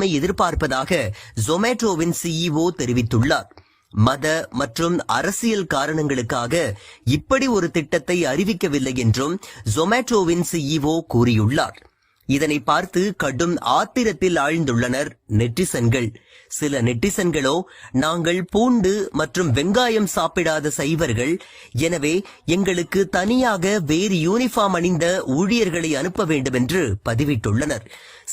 எதிர்பார்ப்பதாக ஜொமேட்டோவின் சிஇஓ தெரிவித்துள்ளார். மத மற்றும் அரசியல் காரணங்களுக்காக இப்படி ஒரு திட்டத்தை அறிவிக்கவில்லை என்றும் ஜொமேட்டோவின் சிஇஓ கூறியுள்ளார். இதனை பார்த்து கடும் ஆத்திரத்தில் ஆழ்ந்துள்ளனர் நெட்டிசன்கள். சில நெட்டிசன்களோ நாங்கள் பூண்டு மற்றும் வெங்காயம் சாப்பிடாத சைவர்கள். எனவே எங்களுக்கு தனியாக வேறு யூனிஃபார்ம் அணிந்த ஊழியர்களை அனுப்ப வேண்டும் என்று பதிவிட்டுள்ளனர்.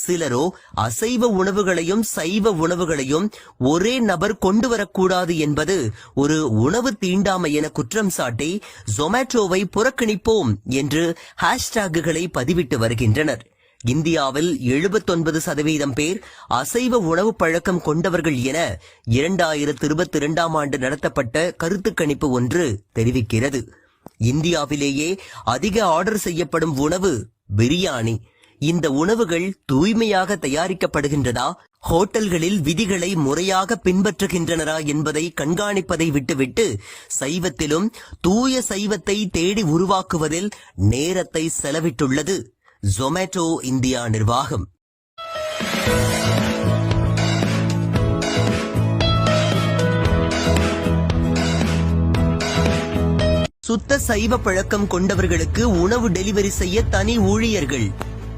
சிலரோ அசைவ உணவுகளையும் சைவ உணவுகளையும் ஒரே நபர் கொண்டு வரக்கூடாது என்பது ஒரு உணவு தீண்டாமை என குற்றம் சாட்டி ஜொமேட்டோவை புறக்கணிப்போம் என்று ஹேஷ்டாகுகளை பதிவிட்டு வருகின்றனர். இந்தியாவில் 79% சதவீதம் பேர் அசைவ உணவு பழக்கம் கொண்டவர்கள் என இரண்டாயிரத்து இருபத்தி இரண்டாம் ஆண்டு நடத்தப்பட்ட கருத்து கணிப்பு ஒன்று தெரிவிக்கிறது. இந்தியாவிலேயே அதிக ஆர்டர் செய்யப்படும் உணவு பிரியாணி. இந்த உணவுகள் தூய்மையாக தயாரிக்கப்படுகின்றதா? ஹோட்டல்களில் விதிகளை முறையாக பின்பற்றுகின்றனரா என்பதை கண்காணிப்பதை விட்டுவிட்டு சைவத்திலும் தூய சைவத்தை தேடி உருவாக்குவதில் நேரத்தை செலவிட்டுள்ளது. ஜொமேட்டோ இந்தியா நிர்வாகம் சுத்த சைவ பழக்கம் கொண்டவர்களுக்கு உணவு டெலிவரி செய்ய தனி ஊழியர்கள்.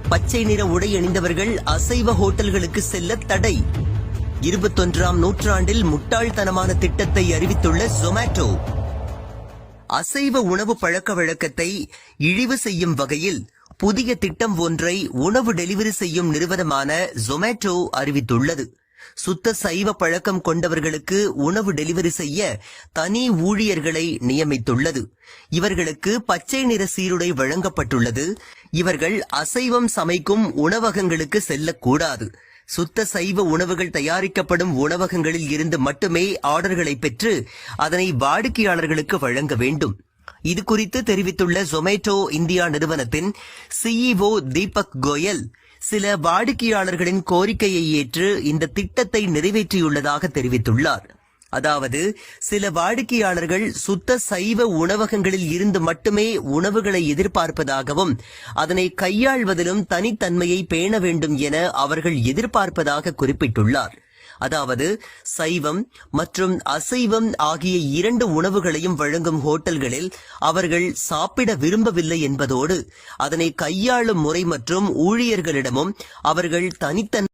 பச்சை நிற உடை அணிந்தவர்கள் அசைவ ஹோட்டல்களுக்கு செல்ல தடை. இருபத்தொன்றாம் நூற்றாண்டில் முட்டாள்தனமான திட்டத்தை அறிவித்துள்ள ஜொமேட்டோ அசைவ உணவு பழக்க வழக்கத்தை இழிவு செய்யும் வகையில் புதிய திட்டம் ஒன்றை உணவு டெலிவரி செய்யும் நிறுவனமான ஜொமேட்டோ அறிவித்துள்ளது. சுத்த சைவ பழக்கம் கொண்டவர்களுக்கு உணவு டெலிவரி செய்ய தனி ஊழியர்களை நியமித்துள்ளது. இவர்களுக்கு பச்சை நிற சீருடை வழங்கப்பட்டுள்ளது. இவர்கள் அசைவம் சமைக்கும் உணவகங்களுக்கு செல்லக்கூடாது. சுத்த சைவ உணவுகள் தயாரிக்கப்படும் உணவகங்களில் இருந்து மட்டுமே ஆர்டர்களை பெற்று அதனை வாடிக்கையாளர்களுக்கு வழங்க வேண்டும். இது குறித்து தெரிவித்துள்ள ஜொமேட்டோ இந்தியா நிறுவனத்தின் சிஇஓ தீபக் கோயல் சில வாடிக்கையாளர்களின் கோரிக்கையை ஏற்று இந்த திட்டத்தை நிறைவேற்றியுள்ளதாக தெரிவித்துள்ளார். அதாவது சில வாடிக்கையாளர்கள் சுத்த சைவ உணவகங்களில் இருந்து மட்டுமே உணவுகளை எதிர்பார்ப்பதாகவும் அதனை கையாள்வதிலும் தனித்தன்மையை பேண வேண்டும் என அவர்கள் எதிர்பார்ப்பதாக குறிப்பிட்டுள்ளார். அதாவது சைவம் மற்றும் அசைவம் ஆகிய இரண்டு உணவுகளையும் வழங்கும் ஹோட்டல்களில் அவர்கள் சாப்பிட விரும்பவில்லை என்பதோடு அதனை கையாளும் முறை மற்றும் ஊழியர்களிடமும் அவர்கள் தனித்தன்